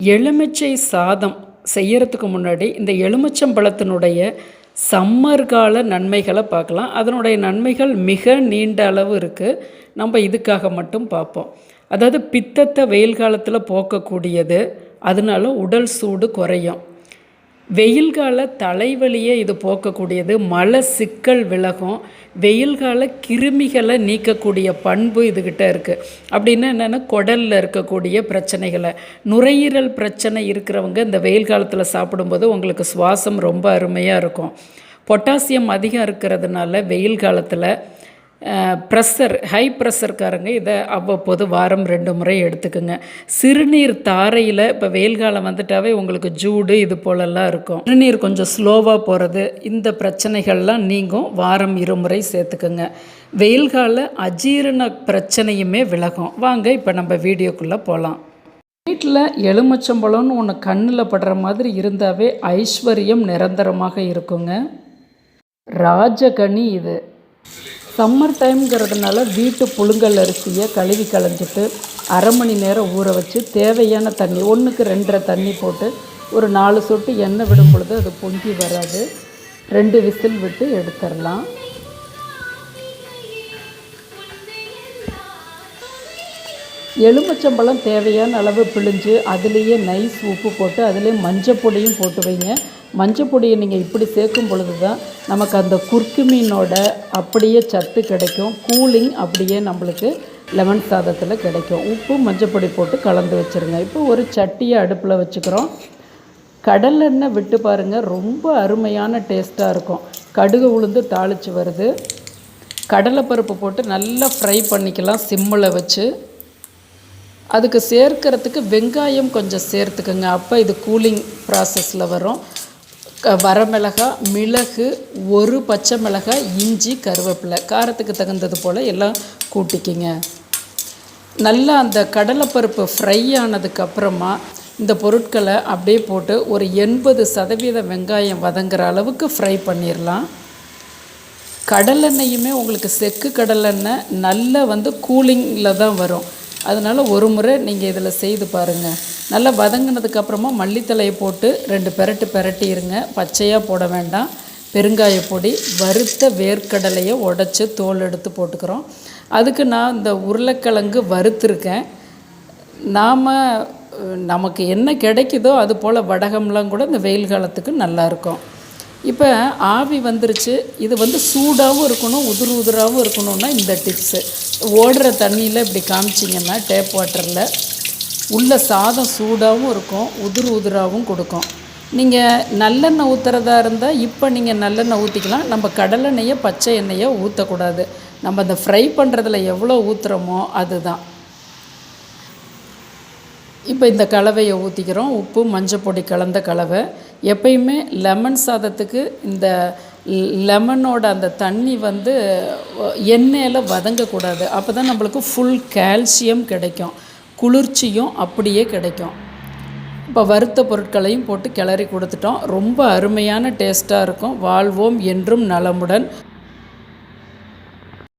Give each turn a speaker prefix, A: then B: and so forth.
A: எலுமிச்சை சாதம் செய்யறதுக்கு முன்னாடி இந்த எலுமிச்சம்பழத்தினுடைய சம்மர் கால நன்மைகளை பார்க்கலாம். அதனுடைய நன்மைகள் மிக நீண்ட அளவு இருக்குது நம்ம இதுக்காக மட்டும் பார்ப்போம். அதாவது பித்தத்தை வெயில் காலத்தில் போக்கக்கூடியது. அதனால உடல் சூடு குறையும். வெயில் கால தலைவலியை இது போக்கக்கூடியது. மழை சிக்கல் விலகும். வெயில் கால கிருமிகளை நீக்கக்கூடிய பண்பு இதுகிட்ட இருக்குது அப்படின்னா என்னென்னா குடலில் இருக்கக்கூடிய பிரச்சனைகளை. நுரையீரல் பிரச்சனை இருக்கிறவங்க இந்த வெயில் காலத்தில் சாப்பிடும்போது உங்களுக்கு சுவாசம் ரொம்ப அருமையாக இருக்கும். பொட்டாசியம் அதிகம் இருக்கிறதுனால வெயில் காலத்தில் ப்ரெஷர் ஹை ப்ரெஷர்காரங்க இதை அவ்வப்போது வாரம் ரெண்டு முறை எடுத்துக்குங்க. சிறுநீர் தாரையில் இப்போ வெயில் காலம் வந்துட்டாவே உங்களுக்கு ஜூடு இது போலெல்லாம் இருக்கும். சிறுநீர் கொஞ்சம் ஸ்லோவாக போகிறது இந்த பிரச்சனைகள்லாம் நீங்கும் வாரம் இருமுறை சேர்த்துக்குங்க. வெயில் கால அஜீரண பிரச்சனையுமே விலகும். வாங்க இப்போ நம்ம வீடியோக்குள்ளே போகலாம் வீட்டில் எலுமிச்சம்பழம்னு ஒன்று கண்ணில் படுற மாதிரி இருந்தாவே ஐஸ்வர்யம் நிரந்தரமாக இருக்குங்க. ராஜகனி இது. சம்மர் டைம்ங்கிறதுனால வீட்டு புழுங்கல் அரிசியை கழுவி களைஞ்சிட்டு அரை மணி நேரம் ஊற வச்சு தேவையான தண்ணி ஒன்றுக்கு ரெண்டரை தண்ணி போட்டு ஒரு நாலு சொட்டு எண்ணெய் விடும் பொழுது அது பொங்கி வராது. ரெண்டு விசில் விட்டு எடுத்துடலாம். எலுமிச்சம்பழம் தேவையான அளவு பிழிஞ்சு அதுலேயே நைஸ் உப்பு போட்டு அதுலேயே மஞ்சப்பொடியும் போட்டு வைங்க. மஞ்சப்பொடியை நீங்கள் இப்படி சேர்க்கும் பொழுது தான் நமக்கு அந்த குறுக்கு மீனோட அப்படியே சத்து கிடைக்கும். கூலிங் அப்படியே நம்மளுக்கு லெமன் சாதத்தில் கிடைக்கும். உப்பு மஞ்சப்பொடி போட்டு கலந்து வச்சுருங்க. இப்போ ஒரு சட்டியை அடுப்பில் வச்சுக்கிறோம். கடலெண்ணெய் விட்டு பாருங்கள் ரொம்ப அருமையான டேஸ்ட்டாக இருக்கும். கடுகு உளுந்து தாளித்து வருது. கடலைப்பருப்பு போட்டு நல்லா ஃப்ரை பண்ணிக்கலாம் சிம்மில் வச்சு. அதுக்கு சேர்க்கிறதுக்கு வெங்காயம் கொஞ்சம் சேர்த்துக்குங்க. அப்போ இது கூலிங் ப்ராசஸில் வரும். வரமிளகாய் வரமிளகா மிளகு ஒரு பச்சை மிளகாய் இஞ்சி கருவேப்பிலை. காரத்துக்கு தகுந்தது போல் எல்லாம் கூட்டிக்கிங்க. நல்லா அந்த கடலைப்பருப்பு ஃப்ரை ஆனதுக்கப்புறமா இந்த பொருட்களை அப்படியே போட்டு ஒரு எண்பது சதவீத வெங்காயம் வதங்குற அளவுக்கு ஃப்ரை பண்ணிடலாம் கடலெண்ணெயுமே உங்களுக்கு செக்கு கடலெண்ணெய் நல்லா வந்து கூலிங்கில் தான் வரும். அதனால் ஒரு முறை நீங்கள் இதில் செய்து பாருங்கள் நல்லா வதங்கினதுக்கப்புறமா மல்லித்தலையை போட்டு ரெண்டு பெரட்டு பெரட்டிடுங்க பச்சையாக போட வேண்டாம். பெருங்காய பொடி வறுத்த வேர்க்கடலையை உடச்சி தோல் எடுத்து போட்டுக்கிறோம். அதுக்கு நான் இந்த உருளைக்கிழங்கு வறுத்துருக்கேன். நாம் நமக்கு என்ன கிடைக்குதோ அது போல் வடகம்லாம் கூட இந்த வெயில் காலத்துக்கு நல்லாயிருக்கும் இப்போ ஆவி வந்துருச்சு. இது வந்து சூடாகவும் இருக்கணும் உதிர் உதிராகவும் இருக்கணும்னா இந்த டிப்ஸு ஓடுற தண்ணியில் இப்படி காமிச்சிங்கன்னா டேப் வாட்டரில் உள்ள சாதம் சூடாகவும் இருக்கும் உதிர் உதிராகவும் கொடுக்கும். நீங்கள் நல்லெண்ணெய் ஊற்றுறதா இருந்தால் இப்போ நீங்கள் நல்லெண்ணெய் ஊற்றிக்கலாம் நம்ம கடலெண்ணெயை பச்சை எண்ணெயை ஊற்றக்கூடாது நம்ம அந்த ஃப்ரை பண்ணுறதுல எவ்வளோ ஊற்றுறோமோ அதுதான். இப்போ இந்த கலவையை ஊற்றிக்கிறோம் உப்பு மஞ்சள் பொடி கலந்த கலவை. எப்பயுமே லெமன் சாதத்துக்கு இந்த லெமனோட அந்த தண்ணி வந்து எண்ணெயில் வதங்கக்கூடாது. அப்போ தான் நம்மளுக்கு ஃபுல் கால்சியம் கிடைக்கும். குளிர்ச்சியும் அப்படியே கிடைக்கும். இப்போ வறுத்த பொருட்களையும் போட்டு கிளறி கொடுத்துட்டோம். ரொம்ப அருமையான டேஸ்ட்டாக இருக்கும். வாழ்வோம் என்றும் நலமுடன்.